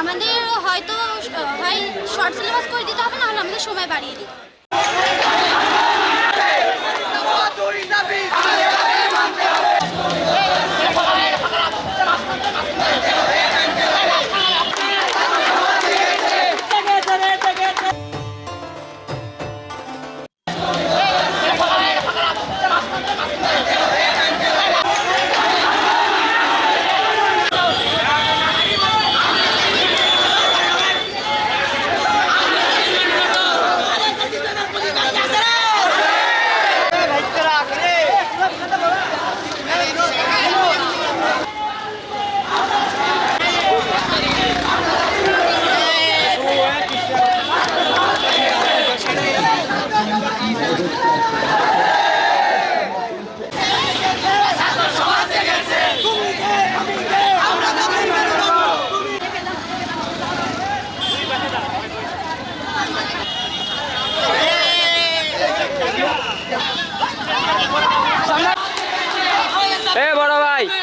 আমাদের হয়তো হয় শর্ট সিলেবাস করে দিতে হবে না হলে আমাদের সময় বাড়িয়ে দিতে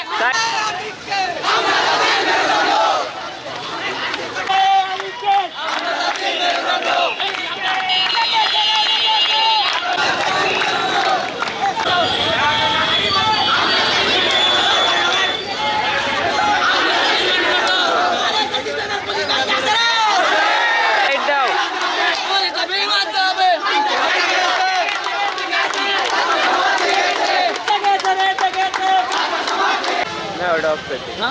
Thank না ওটা অফ করে না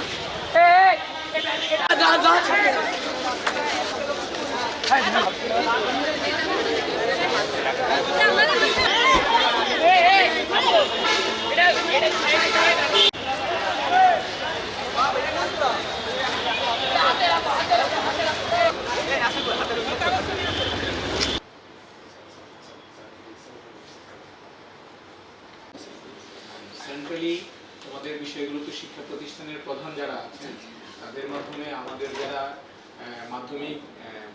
সেন্ট্রালি বিষয়গুলো তো শিক্ষা প্রতিষ্ঠানের প্রধান যারা আছেন তাদের মাধ্যমে আমাদের যারা মাধ্যমিক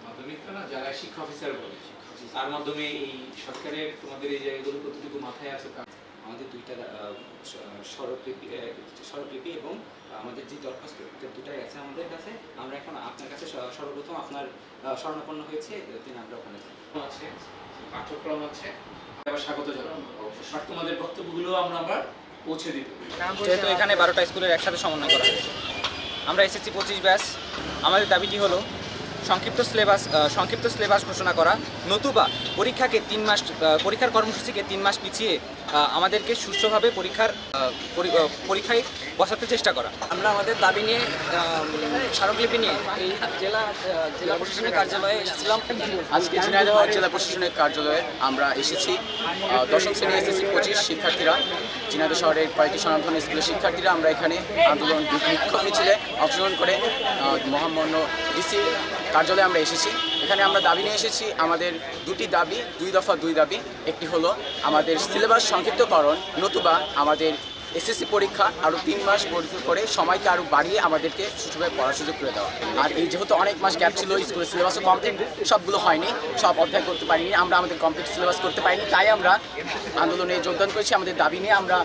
মাধ্যমিক না যারা শিক্ষা অফিসার বলে তার মাধ্যমে এই সরকারের তোমাদের এই জায়গাগুলো কতটুকু মাথায় আছে তা আমাদের দুইটা স্বরলিপি স্বরলিপি এবং আমাদের যে দরখাস্ত দুটাই আছে আমাদের কাছে। আমরা এখন আপনার কাছে সর্বপ্রথম আপনার আহ, শরণাপন্ন হয়েছে দিন আমরা ওখানে আছে পাঠ্যক্রম আছে আবার স্বাগত জানাব। তোমাদের বক্তব্যগুলো আমরা আবার পৌঁছে যেহেতু এখানে বারোটা স্কুলের একসাথে সমন্বয় করা হয়েছে। আমরা এসেছি পঁচিশ ব্যাস। আমাদের দাবিটি হলো সংক্ষিপ্ত সিলেবাস সংক্ষিপ্ত সিলেবাস ঘোষণা করা। নতুবা পরীক্ষাকে তিন মাস পরীক্ষার কর্মসূচিকে তিন মাস পিছিয়ে আমাদেরকে সুষ্ঠুভাবে পরীক্ষার পরীক্ষায় বসাতে চেষ্টা করা। আমরা আমাদের দাবি নিয়ে স্মারকলিপি নিয়ে এই জেলা জেলা প্রশাসনের কার্যালয়ে এসেছিলাম। আজকে জেলা প্রশাসনের কার্যালয়ে আমরা এসেছি। দশম শ্রেণি এসএসসি পঁচিশ শিক্ষার্থীরা, ঝিনাইদহ শহরের কয়েকটি সনাতন স্কুলের শিক্ষার্থীরা আমরা এখানে আন্দোলন বিক্ষোভ মিছিলে অংশগ্রহণ করে মহামান্য ডিসি কার্যালয়ে আমরা এসেছি। এখানে আমরা দাবি নিয়ে এসেছি, আমাদের দুটি দাবি, দুই দফা দুই দাবি। একটি হলো আমাদের সিলেবাস সংক্ষিপ্তকরণ, নতুবা আমাদের এসএসসি পরীক্ষা আরও তিন মাস বর্ধিত করে সময়কে আরও বাড়িয়ে আমাদেরকে সুষ্ঠুভাবে পড়ার সুযোগ করে দেওয়া। আর এই যেহেতু অনেক মাস গ্যাপ ছিল, স্কুলের সিলেবাসও কমপ্লিট সবগুলো হয়নি, সব অধ্যায় করতে পারিনি, আমরা আমাদের কমপ্লিট সিলেবাস করতে পারিনি, তাই আমরা আন্দোলনে যোগদান করেছি। আমাদের দাবি নিয়ে আমরা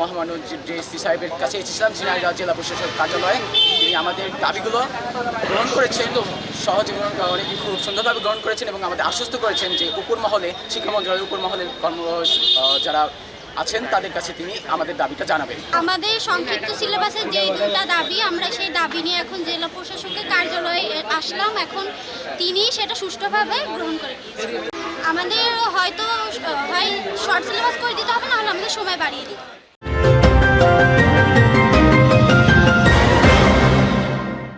মহামান্য ডিএসসি সাহেবের কাছে এসেছিলাম ঝিনাইদহ জেলা প্রশাসক কার্যালয়ে, তিনি আমাদের দাবিগুলো গ্রহণ করেছেন, সহজে অনেক খুব সুন্দরভাবে গ্রহণ করেছেন এবং আমাদের আশ্বস্ত করেছেন যে উপর মহলে, শিক্ষা মন্ত্রণালয়ের উপর মহলের কর্ম যারা আছেন, তাদের কাছে তিনি আমাদের দাবিটা জানাবেন। আমাদের সংক্ষিপ্ত সিলেবাসের যে দুটা দাবি, আমরা সেই দাবি নিয়ে এখন জেলা প্রশাসকের কার্যালয়ে আসলাম। এখন তিনি সেটা সুষ্ঠুভাবে গ্রহণ করে আমাদের হয়তো, হয় শর্ট সিলেবাস করে দিতে হবে না হলে আমাদের সময় বাড়িয়ে দিতে হবে।